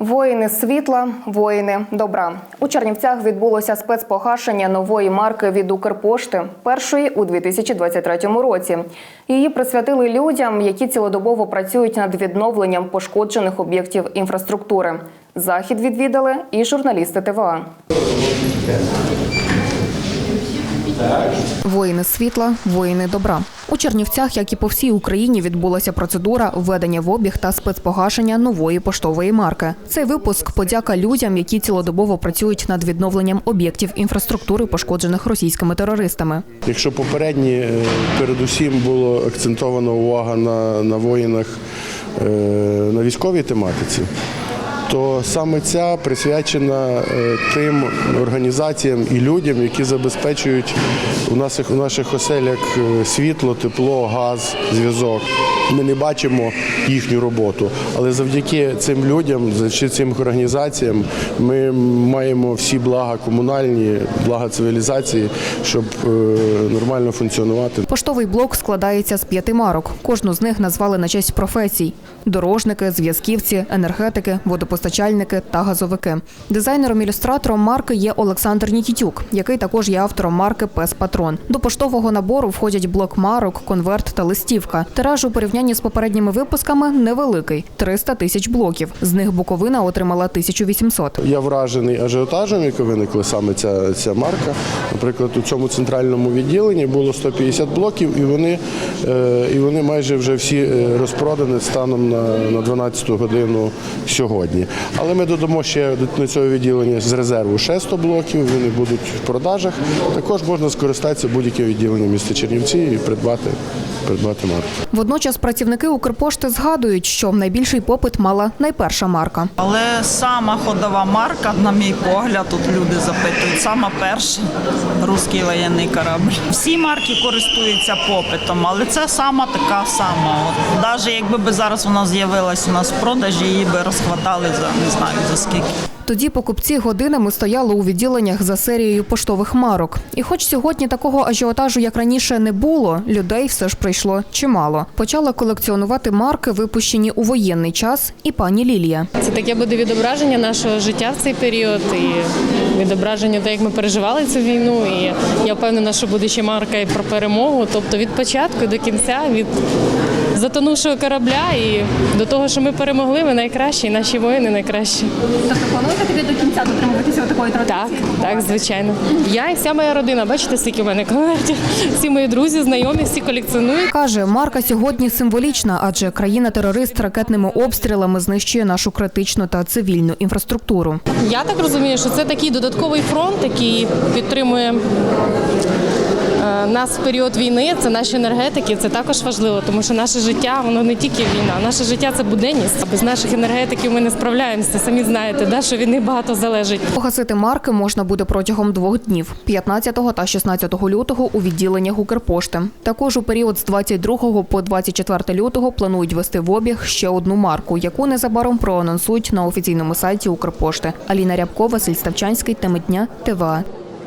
Воїни світла, воїни добра. У Чернівцях відбулося спецпогашення нової марки від Укрпошти, першої у 2023 році. Її присвятили людям, які цілодобово працюють над відновленням пошкоджених об'єктів інфраструктури. Захід відвідали і журналісти ТВА. Воїни світла, воїни добра. У Чернівцях, як і по всій Україні, відбулася процедура введення в обіг та спецпогашення нової поштової марки. Цей випуск подяка людям, які цілодобово працюють над відновленням об'єктів інфраструктури, пошкоджених російськими терористами. Якщо попередні е, передусім було акцентована увага на, на воїнах е, на військовій тематиці, то саме ця присвячена е, тим організаціям і людям, які забезпечують у наших, у наших оселях е, світло, тепло, газ, зв'язок. Ми не бачимо їхню роботу, але завдяки цим людям, завдяки цим організаціям, ми маємо всі блага комунальні, блага цивілізації, щоб е, нормально функціонувати. Поштовий блок складається з п'яти марок. Кожну з них назвали на честь професій: дорожники, зв'язківці, енергетики, водопостачальники та газовики. Дизайнером-ілюстратором марки є Олександр Нікітюк, який також є автором марки Пес Патрон. До поштового набору входять блок марок, конверт та листівка. Тираж у порівнянні з попередніми випусками невеликий 300 тисяч блоків. З них Буковина отримала 1800. Я вражений ажіотажем, який виникла саме ця, ця марка. Наприклад, у цьому центральному відділенні було 150 блоків, і вони, е, і вони майже вже всі е, розпродані станом на, на 12 годину сьогодні. Але ми додамо ще до цього відділення з резерву ще 100 блоків, вони будуть в продажах. Також можна скористатися будь-яке відділення міста Чернівці і придбати, придбати марку. Водночас працівники Укрпошти згадують, що найбільший попит мала найперша марка. Але сама ходова марка, на мій погляд, тут люди запитують, сама перша русський воєнний корабль. Всі марки користуються попитом, але це сама така сама. Навіть якби зараз вона з'явилася у нас в продажі, її би розхватали за не знаю за скільки. Тоді покупці годинами стояли у відділеннях за серією поштових марок. І хоч сьогодні такого ажіотажу, як раніше, не було, людей все ж прийшло чимало. Почала колекціонувати марки, випущені у воєнний час, і пані Лілія. Це таке буде відображення нашого життя в цей період і відображення того, як ми переживали цю війну. І я впевнена, що буде ще марка і про перемогу. Тобто від початку до кінця, від затонувшого корабля і до того, що ми перемогли, ми найкращі, і наші воїни найкращі. Тобто плануєте тобі до кінця дотримуватися такої Так, так, звичайно. Я і вся моя родина, бачите, скільки в мене конвертів. Всі мої друзі, знайомі, всі колекціонують. Каже, марка сьогодні символічна, адже країна-терорист ракетними обстрілами знищує нашу критичну та цивільну інфраструктуру. Я так розумію, що це такий додатковий фронт, який підтримує нас в період війни. Це наші енергетики. Це також важливо, тому що наше життя воно не тільки війна. Наше життя це буденність. Без наших енергетиків ми не справляємося. Самі знаєте, да, що від них багато залежить. Погасити марки можна буде протягом двох днів 15 та 16 лютого у відділеннях Укрпошти. Також у період з 22 по 24 лютого планують вести в обіг ще одну марку, яку незабаром проанонсують на офіційному сайті Укрпошти. Аліна Рябко, Василь Ставчанський, теми дня, ТВА.